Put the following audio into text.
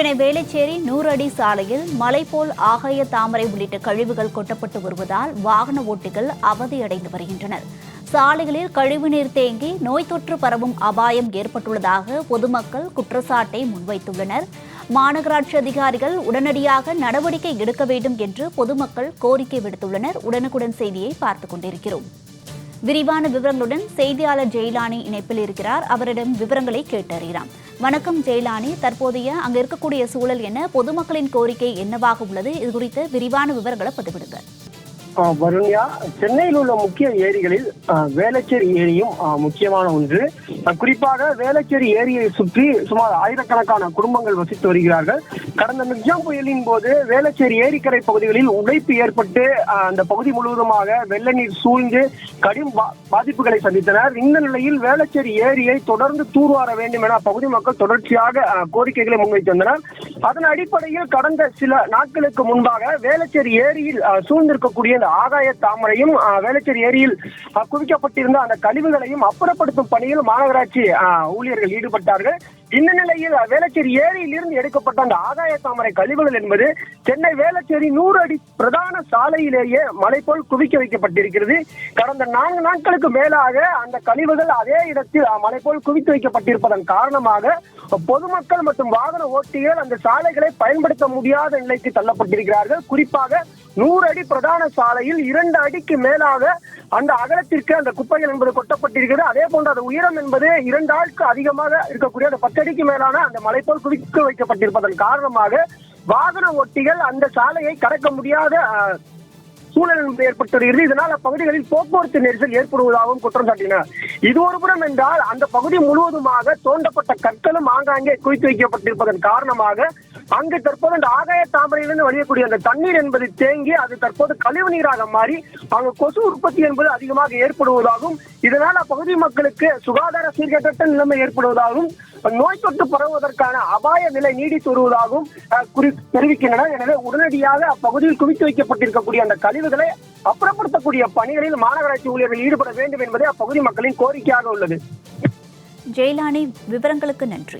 சென்னை வேளச்சேரி நூறடி சாலையில் மலை போல் ஆகாய தாமரை உள்ளிட்ட கழிவுகள் கொட்டப்பட்டு வருவதால் வாகன ஓட்டிகள் அவதியடைந்து வருகின்றனர். சாலைகளில் கழிவுநீர் தேங்கி நோய் தொற்று பரவும் அபாயம் ஏற்பட்டுள்ளதாக பொதுமக்கள் குற்றச்சாட்டை முன்வைத்துள்ளனர். மாநகராட்சி அதிகாரிகள் உடனடியாக நடவடிக்கை எடுக்க வேண்டும் என்று பொதுமக்கள் கோரிக்கை விடுத்துள்ளனர். உடனுக்குடன் செய்தியை பார்த்துக் கொண்டிருக்கிறோம். விரிவான விவரங்களுடன் செய்தியாளர் ஜெயிலானி இணைப்பில் இருக்கிறார். அவரிடம் விவரங்களை கேட்டறியலாம். வணக்கம் ஜெயலானி. தற்போதைய அங்க இருக்கக்கூடிய சூழல் என்ன? பொதுமக்களின் கோரிக்கை என்னவாக உள்ளது? இது குறித்த விரிவான விவரங்களை பதிவிடுங்க வருண்யா சென்னையில் உள்ள முக்கிய ஏரிகளில் வேளச்சேரி ஏரியும் முக்கியமான ஒன்று. குறிப்பாக வேளச்சேரி ஏரியை சுற்றி சுமார் ஆயிரக்கணக்கான குடும்பங்கள் வசித்து வருகிறார்கள். கடந்த மிக்ஜாம் புயலின் போது வேளச்சேரி ஏரிக்கரை பகுதிகளில் உடைப்பு ஏற்பட்டு அந்த பகுதி முழுவதுமாக வெள்ள நீர் சூழ்ந்து கடும் பா- பாதிப்புகளை சந்தித்தனர். இந்த நிலையில் வேளச்சேரி ஏரியை தொடர்ந்து தூர்வார வேண்டும் என பகுதி மக்கள் தொடர்ச்சியாக கோரிக்கைகளை முன்வைத்து வந்தனர். அதன் அடிப்படையில் கடந்த சில நாட்களுக்கு முன்பாக வேளச்சேரி ஏரியில் சூழ்ந்திருக்கக்கூடிய இந்த ஆகாய தாமரையும் வேளச்சேரி ஏரியில் குவிக்கப்பட்டிருந்த அந்த கழிவுகளையும் அப்புறப்படுத்தும் பணியில் மாநகராட்சி ஊழியர்கள் ஈடுபட்டார்கள். இந்த நிலையில் வேளச்சேரி ஏரியில் இருந்து எடுக்கப்பட்ட அந்த ஆகாய தாமரை கழிவுகள் என்பது சென்னை வேளச்சேரி நூறு அடி பிரதான சாலையிலேயே மலை போல் குவிக்க வைக்கப்பட்டிருக்கிறது. கடந்த நான்கு நாட்களுக்கு மேலாக அந்த கழிவுகள் அதே இடத்தில் மலை போல் குவித்து வைக்கப்பட்டிருப்பதன் காரணமாக பொதுமக்கள் மற்றும் வாகன ஓட்டிகள் அந்த சாலைகளை பயன்படுத்த முடியாத நிலைக்கு தள்ளப்பட்டிருக்கிறார்கள். குறிப்பாக நூறு அடி பிரதான சாலையில் இரண்டு அடிக்கு மேலாக அந்த அகலத்திற்கு அந்த குப்பைகள் என்பது கொட்டப்பட்டிருக்கிறது. அதே போன்று அந்த உயரம் என்பது இரண்டு ஆளுக்கு அதிகமாக இருக்கக்கூடிய அந்த பத்து அடிக்கு மேலான அந்த மலை போல் குவிக்க வைக்கப்பட்டிருப்பதன் காரணமாக வாகன ஓட்டிகள் அந்த சாலையை கடக்க முடியாத சூழல் ஏற்பட்டு வருகிறது இதனால் அப்பகுதிகளில் போக்குவரத்து நெரிசல் ஏற்படுவதாகவும் குற்றம் சாட்டினார் இது ஒரு புறம் என்றால் அந்த பகுதி முழுவதுமாக தோண்டப்பட்ட கற்களும் ஆங்காங்கே குவித்து வைக்கப்பட்டிருப்பதன் காரணமாக அங்கு தற்போது அந்த ஆகாய தாமரையிலிருந்து வழியக்கூடிய அந்த தண்ணீர் என்பது தேங்கி அது தற்போது கழிவு நீராக மாறி அங்கு கொசு உற்பத்தி என்பது அதிகமாக ஏற்படுவதாகவும் இதனால் அப்பகுதி மக்களுக்கு சுகாதார சீர்கேட்ட நிலைமை ஏற்படுவதாகவும் நோய் தொற்று பரவுவதற்கான அபாய நிலை நீடித்து வருவதாகவும் அஹ், குறி- தெரிவிக்கின்றனர் எனவே உடனடியாக அப்பகுதியில் குவித்து வைக்கப்பட்டிருக்கக்கூடிய அந்த கழிவுகளை அப்புறப்படுத்தக்கூடிய பணிகளில் மாநகராட்சி ஊழியர்கள் ஈடுபட வேண்டும் என்பதே அப்பகுதி மக்களின் கோரிக்கையாக உள்ளது. ஜெயலானி விவரங்களுக்கு நன்றி.